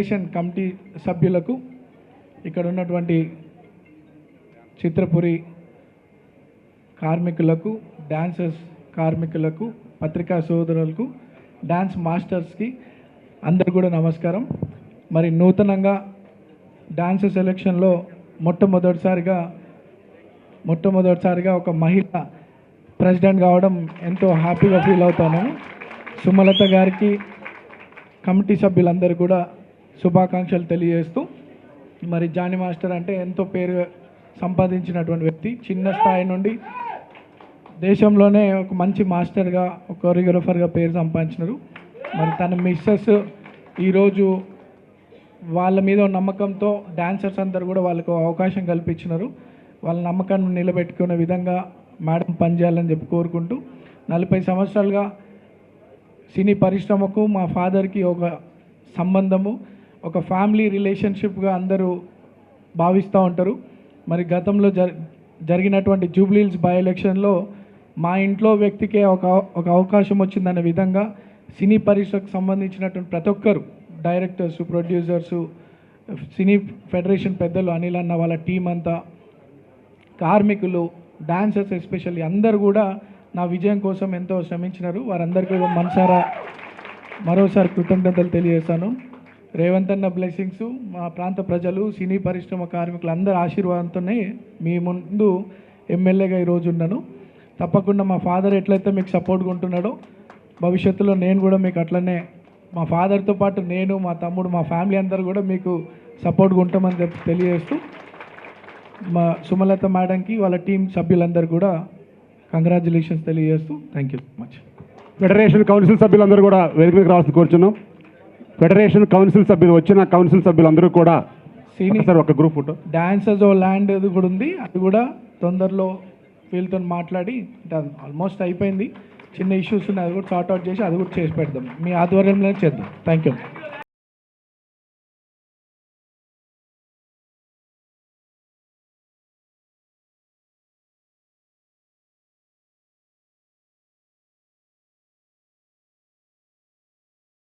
Federation committee సభ్యులకు ఇక్కడ ఉన్నటువంటి చిత్రపురి కార్మికులకు డాన్సర్స్ కార్మికులకు పత్రికా సోదరులకు డాన్స్ మాస్టర్స్కి అందరు కూడా నమస్కారం. మరి నూతనంగా డాన్స్ సెలక్షన్లో మొట్టమొదటిసారిగా మొట్టమొదటిసారిగా ఒక మహిళ ప్రెసిడెంట్ కావడం ఎంతో హ్యాపీగా ఫీల్ అవుతాను. సుమలత గారికి కమిటీ సభ్యులందరూ కూడా శుభాకాంక్షలు తెలియజేస్తూ మరి జానీ మాస్టర్ అంటే ఎంతో పేరు సంపాదించినటువంటి వ్యక్తి చిన్న స్థాయి నుండి దేశంలోనే ఒక మంచి మాస్టర్గా ఒక కొరియోగ్రఫర్గా పేరు సంపాదించినారు. మరి తన మిస్సెస్ ఈరోజు వాళ్ళ మీద నమ్మకంతో డాన్సర్స్ అందరు కూడా వాళ్ళకు అవకాశం కల్పించినారు. వాళ్ళ నమ్మకాన్ని నిలబెట్టుకునే విధంగా మేడం పనిచేయాలని చెప్పి కోరుకుంటూ నలభై సంవత్సరాలుగా సినీ పరిశ్రమకు మా ఫాదర్కి ఒక సంబంధము. ఒక ఫ్యామిలీ రిలేషన్షిప్గా అందరూ భావిస్తూ ఉంటారు. మరి గతంలో జరి జరిగినటువంటి జూబ్లీల్స్ బై ఎలక్షన్లో మా ఇంట్లో వ్యక్తికే ఒక ఒక అవకాశం వచ్చిందనే విధంగా సినీ పరిశ్రకు సంబంధించినటువంటి ప్రతి ఒక్కరు డైరెక్టర్స్ ప్రొడ్యూసర్సు సినీ ఫెడరేషన్ పెద్దలు అనిల్ అన్న వాళ్ళ టీం అంతా కార్మికులు డాన్సర్స్ ఎస్పెషల్లీ అందరూ కూడా నా విజయం కోసం ఎంతో శ్రమించినారు. వారందరికీ కూడా మనసారా మరోసారి కృతజ్ఞతలు తెలియజేస్తాను. రేవంత్ అన్న బ్లెస్సింగ్స్ మా ప్రాంత ప్రజలు సినీ పరిశ్రమ కార్మికులు అందరి ఆశీర్వాదంతోనే మీ ముందు ఎమ్మెల్యేగా ఈరోజు ఉన్నాను. తప్పకుండా మా ఫాదర్ ఎట్లయితే మీకు సపోర్ట్గా ఉంటున్నాడో భవిష్యత్తులో నేను కూడా మీకు అట్లనే మా ఫాదర్తో పాటు నేను మా తమ్ముడు మా ఫ్యామిలీ అందరూ కూడా మీకు సపోర్ట్గా ఉంటామని చెప్పి తెలియజేస్తూ మా సుమలత మేడంకి వాళ్ళ టీం సభ్యులందరూ కూడా కంగ్రాచులేషన్స్ తెలియజేస్తూ thank you much federation council సభ్యులందరూ కూడా వేదిక రావాల్సి కోరుచున్నాం. ఫెడరేషన్ కౌన్సిల్ సభ్యులు వచ్చిన కౌన్సిల్ సభ్యులందరూ కూడా సార్ ఒక గ్రూప్ ఫోటో. డాన్సర్స్ ఓ ల్యాండ్ అది కూడా ఉంది. అది కూడా తొందరలో వీళ్ళతో మాట్లాడి ఆల్మోస్ట్ అయిపోయింది. చిన్న ఇష్యూస్ ఉన్నాయి అది కూడా సార్ట్ అవుట్ చేసి అది కూడా చేసి పెడదాం. మీ ఆధ్వర్యంలో చేద్దాం. Thank you